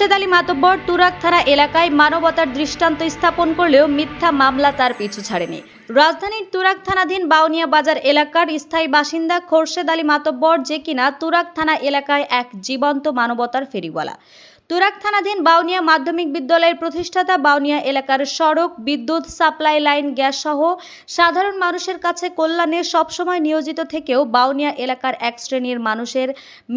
খোরশেদ আলী মাতব্বর তুরাক থানা এলাকায় মানবতার দৃষ্টান্ত স্থাপন করলেও মিথ্যা মামলা তার পিছু ছাড়েনি। রাজধানীর তুরাক থানাধীন বাউনিয়া বাজার এলাকার স্থায়ী বাসিন্দা খোরশেদ আলী মাতব্বর যে কিনা তুরাক থানা এলাকায় এক জীবন্ত মানবতার ফেরিওয়ালা। তুরাক থানাধীন বাউনিয়া মাধ্যমিক বিদ্যালয়ের প্রতিষ্ঠাতা বাউনিয়া এলাকার সড়ক, বিদ্যুৎ, সাপ্লাই লাইন, গ্যাস সহ সাধারণ মানুষের কাছে কল্যাণে সবসময় নিয়োজিত থেকেও বাউনিয়া এলাকার এক শ্রেণির মানুষের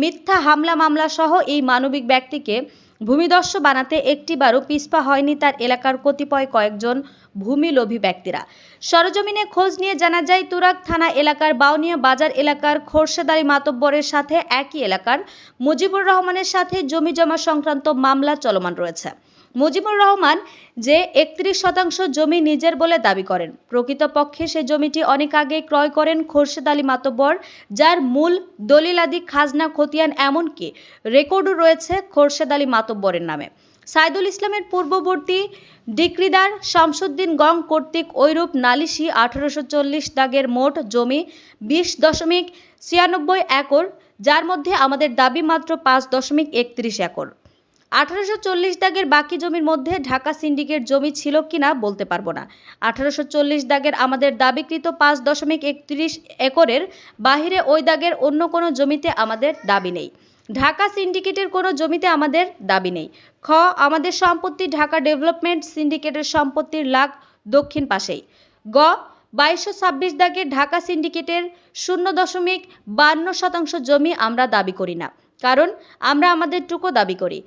মিথ্যা হামলা মামলা সহ এই মানবিক ব্যক্তিকে ভূমিদস্যু বানাতে একটিবারও পিস্পা হয়নি তার এলাকার কতিপয় কয়েকজন ভূমি লোভী ব্যক্তিরা। সরজমিনে খোঁজ নিয়ে জানা যায় তুরাক থানা এলাকার বাউনিয়া বাজার এলাকার খোরশেদ আলী মাতব্বরের সাথে একই এলাকার মুজিবুর রহমানের সাথে জমি জমা সংক্রান্ত মামলা চলমান রয়েছে। মুজিবুর রহমান যে একত্রিশ শতাংশ জমি নিজের বলে দাবি করেন। প্রকৃতপক্ষে সে জমিটি অনেক আগে ক্রয় করেন খোরশেদ আলী মাতব্বর, যার মূল দলিলাদি খাজনা খতিয়ান এমনকি রেকর্ডও রয়েছে খোরশেদ আলী মাতব্বরের নামে। সাইদুল ইসলামের পূর্ববর্তী ডিক্রিদার শামসুদ্দিন গং কর্তৃক ঐরূপ নালিশি আঠারোশো চল্লিশ দাগের মোট জমি বিশ দশমিক ছিয়ানব্বই একর, যার মধ্যে আমাদের দাবি মাত্র পাঁচ দশমিক একত্রিশ একর। আঠারোশো চল্লিশ দাগের বাকি জমির মধ্যে ঢাকা সিন্ডিকেট জমি ছিল কিনা বলতে পারব না। আঠারোশো চল্লিশ দাগের আমাদের দাবিকৃত পাঁচ দশমিক একত্রিশ একরের বাহিরে ওই দাগের অন্য কোনো জমিতে আমাদের দাবি নেই। ঢাকা সিন্ডিকেটের কোনো জমিতে আমাদের দাবি নেই। খ, আমাদের সম্পত্তি ঢাকা ডেভেলপমেন্ট সিন্ডিকেটের সম্পত্তির লাখ দক্ষিণ পাশেই। গ, বাইশশো ছাব্বিশ দাগে ঢাকা সিন্ডিকেটের শূন্য দশমিক বান্ন শতাংশ জমি আমরা দাবি করি না। কারণ আমরা আমাদের টুকু দাবি করি।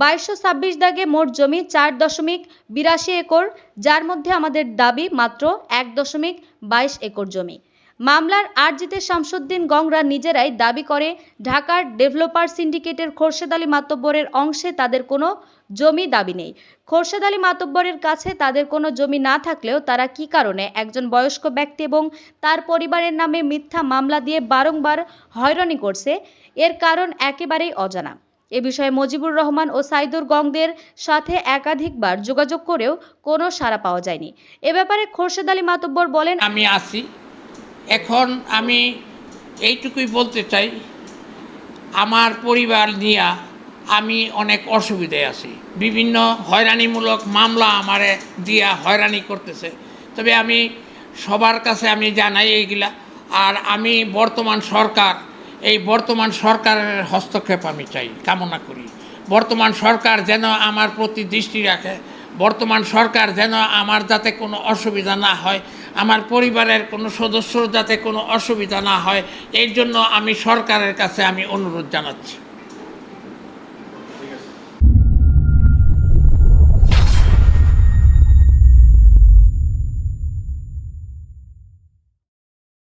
বাইশশো ছাব্বিশ দাগে মোট জমি চার দশমিক বিরাশি একর, যার মধ্যে আমাদের দাবি মাত্র এক দশমিক বাইশ একর জমি। মামলার আরজিতে শামসুদ্দিন গংরা নিজেরাই দাবি করে, ঢাকার ডেভেলপার সিন্ডিকেটের খোরশেদ আলী মাতব্বরের অংশে তাদের কোনো জমি দাবি নেই। খোরশেদ আলী মাতব্বরের কাছে তাদের কোনো জমি না থাকলেও তারা কি কারণে একজন বয়স্ক ব্যক্তি এবং তার পরিবারের নামে মিথ্যা মামলা দিয়ে বারংবার হয়রানি করছে, এর কারণ একেবারেই অজানা। এ বিষয়ে মজিবুর রহমান ও সাইদুর গংদের সাথে একাধিকবার যোগাযোগ করেও কোনো সাড়া পাওয়া যায়নি। এ ব্যাপারে খোরশেদ আলী মাতব্বর বলেন, আমি আছি। এখন আমি এইটুকুই বলতে চাই, আমার পরিবার নিয়ে আমি অনেক অসুবিধায় আছি। বিভিন্ন হয়রানিমূলক মামলা আমারে দিয়া হয়রানি করতেছে। তবে আমি সবার কাছে আমি জানাই এইগুলা। আর আমি বর্তমান সরকার এই বর্তমান সরকারের হস্তক্ষেপ আমি চাই, কামনা করি। বর্তমান সরকার যেন আমার প্রতি দৃষ্টি রাখে, বর্তমান সরকার যেন আমার যাতে কোনো অসুবিধা না হয়, আমার পরিবারের কোনো সদস্যর যাতে কোনো অসুবিধা না হয় এর জন্য আমি সরকারের কাছে আমি অনুরোধ জানাচ্ছি।